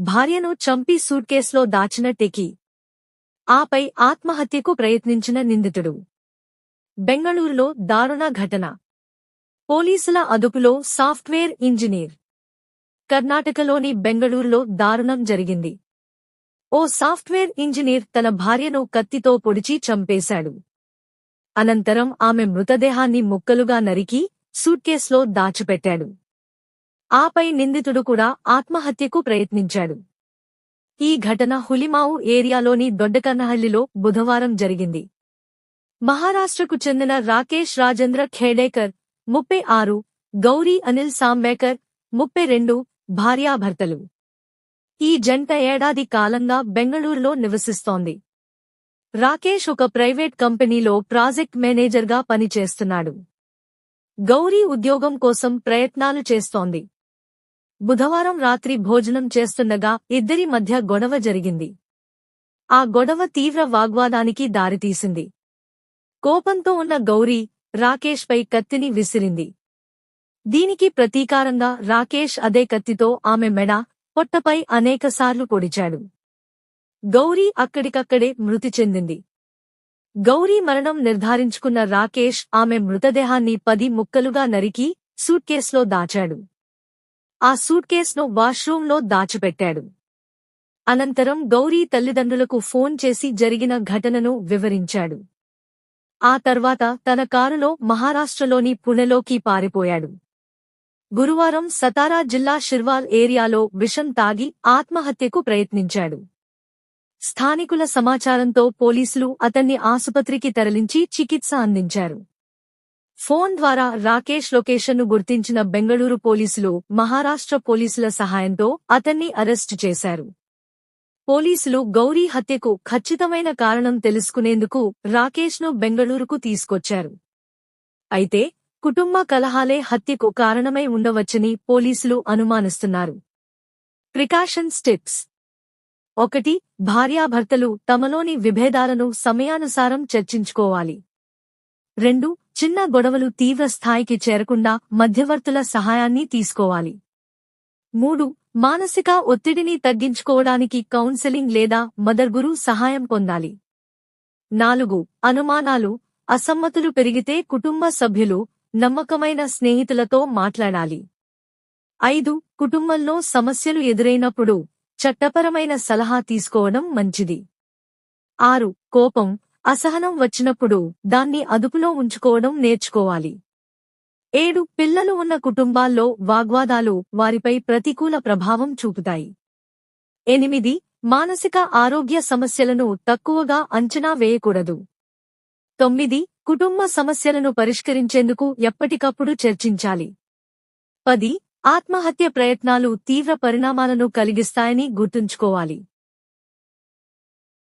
భార్యను చంపి సూట్కేస్లో దాచిన టెకీ. ఆపై ఆత్మహత్యకు ప్రయత్నించిన నిందితుడు. బెంగళూరులో దారుణ ఘటన. పోలీసుల అదుపులో సాఫ్ట్వేర్ ఇంజనీర్. కర్ణాటకలోని బెంగళూరులో దారుణం జరిగింది. ఓ సాఫ్ట్వేర్ ఇంజనీర్ తన భార్యను కత్తితో పొడిచి చంపేశాడు. అనంతరం ఆమె మృతదేహాన్ని ముక్కలుగా నరికి సూట్కేస్లో దాచిపెట్టాడు. ఆపై నిందితుడు కూడా ఆత్మహత్యకు ప్రయత్నించాడు. ఈ ఘటన హులిమావు ఏరియాలోని దొడ్డకన్నహల్లిలో బుధవారం జరిగింది. మహారాష్ట్రకు చెందిన రాకేష్ రాజేంద్ర ఖేడేకర్ ముప్పై ఆరు గౌరీ అనిల్ సాంబేకర్ ముప్పై రెండు భార్యాభర్తలు. ఈ జంట ఏడాది కాలంగా బెంగళూరులో నివసిస్తోంది. రాకేష్ ఒక ప్రైవేట్ కంపెనీలో ప్రాజెక్ట్ మేనేజర్గా పనిచేస్తున్నాడు. గౌరీ ఉద్యోగం కోసం ప్రయత్నాలు చేస్తోంది. బుధవారం రాత్రి భోజనం చేస్తుండగా ఇద్దరి మధ్య గొడవ జరిగింది. ఆ గొడవ తీవ్ర వాగ్వాదానికి దారితీసింది. కోపంతో ఉన్న గౌరీ రాకేష్పై కత్తిని విసిరింది. దీనికి ప్రతీకారంగా రాకేష్ అదే కత్తితో ఆమె మెడ పొట్టపై అనేకసార్లు పొడిచాడు. గౌరీ అక్కడికక్కడే మృతి చెందింది. గౌరీ మరణం నిర్ధారించుకున్న రాకేష్ ఆమె మృతదేహాన్ని పది ముక్కలుగా నరికి సూట్కేస్లో దాచాడు. ఆ సూట్కేస్ను వాష్రూంలో దాచిపెట్టాడు. అనంతరం గౌరీ తల్లిదండ్రులకు ఫోన్ చేసి జరిగిన ఘటనను వివరించాడు. ఆ తర్వాత తన కారులో మహారాష్ట్రలోని పుణెలోకి పారిపోయాడు. గురువారం సతారా జిల్లా షిర్వాల్ ఏరియాలో విషం తాగి ఆత్మహత్యకు ప్రయత్నించాడు. స్థానికుల సమాచారంతో పోలీసులు అతన్ని ఆసుపత్రికి తరలించి చికిత్స అందించారు. ఫోన్ ద్వారా రాకేష్ లొకేషన్ను గుర్తించిన బెంగళూరు పోలీసులు మహారాష్ట్ర పోలీసుల సహాయంతో అతన్ని అరెస్టు చేశారు. పోలీసులు గౌరీ హత్యకు ఖచ్చితమైన కారణం తెలుసుకునేందుకు రాకేష్ను బెంగళూరుకు తీసుకొచ్చారు. అయితే కుటుంబ కలహాలే హత్యకు కారణమై ఉండవచ్చని పోలీసులు అనుమానిస్తున్నారు. Precaution steps. ఒకటి భార్యాభర్తలు తమలోని విభేదాలను సమయానుసారం చర్చించుకోవాలి. రెండు చిన్న గొడవలు తీవ్ర స్థాయికి చేరకుండా మధ్యవర్తుల సహాయాన్ని తీసుకోవాలి. మూడు మానసిక ఒత్తిడిని తగ్గించుకోవడానికి కౌన్సెలింగ్ లేదా మదర్గురు సహాయం పొందాలి. నాలుగు అనుమానాలు అసమ్మతులు పెరిగితే కుటుంబ సభ్యులు నమ్మకమైన స్నేహితులతో మాట్లాడాలి. ఐదు కుటుంబంలో సమస్యలు ఎదురైనప్పుడు చట్టపరమైన సలహా తీసుకోవడం మంచిది. ఆరు కోపం అసహనం వచ్చినప్పుడు దాన్ని అదుపులో ఉంచుకోవడం నేర్చుకోవాలి. ఏడు పిల్లలు ఉన్న కుటుంబాల్లో వాగ్వాదాలు వారిపై ప్రతికూల ప్రభావం చూపుతాయి. ఎనిమిది మానసిక ఆరోగ్య సమస్యలను తక్కువగా అంచనా వేయకూడదు. తొమ్మిది కుటుంబ సమస్యలను పరిష్కరించేందుకు ఎప్పటికప్పుడు చర్చించాలి. పది ఆత్మహత్య ప్రయత్నాలు తీవ్ర పరిణామాలను కలిగిస్తాయని గుర్తుంచుకోవాలి.